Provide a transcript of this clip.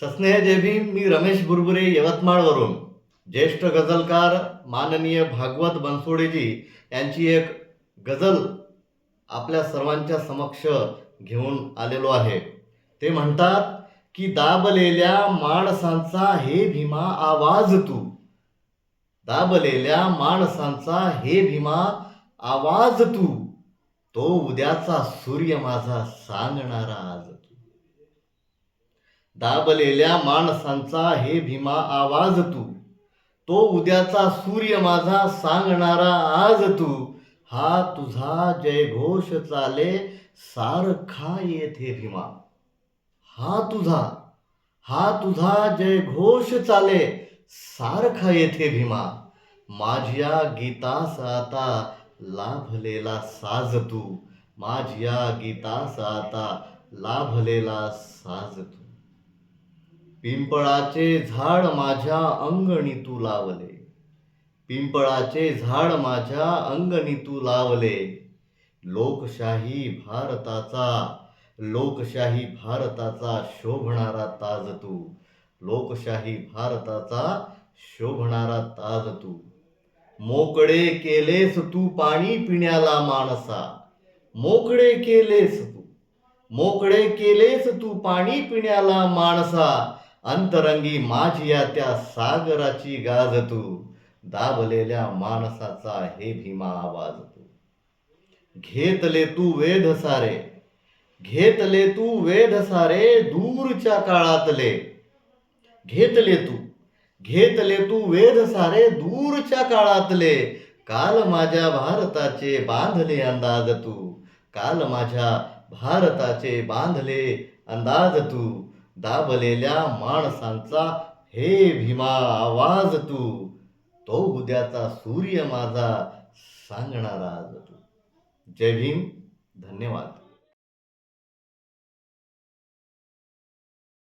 सस्नेह जेबी भीम मी रमेश बुरबुरे यवतमाळवरून. ज्येष्ठ गझलकार माननीय भागवत बनसोडेजी यांची एक गझल आपल्या सर्वांच्या समक्ष घेऊन आलेलो आहे. ते म्हणतात की दाबलेल्या माणसांचा हे भीमा आवाज तू. दाबलेल्या माणसांचा हे भीमा आवाज तू. तो उद्याचा सूर्य माझा सांगणारा आज तू. दाबलेल्या माणसांचा हे भीमा आवाज तू. तो उद्याचा सूर्य माझा सांगणारा आज तू. हा तुझा जयघोष चाले सारखा येथे भीमा. हा तुझा हा तुझा जयघोष चाले सारखा येथे भीमा. माझ्या गीतास आता लाभलेला साज तू. माझ्या गीतास आता लाभलेला साज तू. पिंपळाचे झाड माझ्या अंगणी तू लावले. पिंपळाचे झाड माझ्या अंगणी तू लावले. लोकशाही भारताचा लोकशाही भारताचा शोभणारा ताज तू. लोकशाही भारताचा शोभणारा ताज तू. मोकळे केलेस तू पाणी पिण्याला माणसा. मोकळे केलेस तू. मोकळे केलेस तू पाणी पिण्याला माणसा. अंतरंगी माझिया त्या सागराची गाज तू. दाबलेल्या माणसाचा हे भीमा आवाज तू. घेतले तू वेध सारे. घेतले तू वेध सारे दूरच्या काळातले. घेतले तू. घेतले तू वेध सारे दूरच्या काळातले. काल माझ्या भारताचे बांधले अंदाज तू. काल माझ्या भारताचे बांधले अंदाज तू. दाबलेल्या माणसांचा हे भीमा आवाज तू. तो उद्याचा सूर्य माझा सांगणारा आज तू जय भीम. धन्यवाद.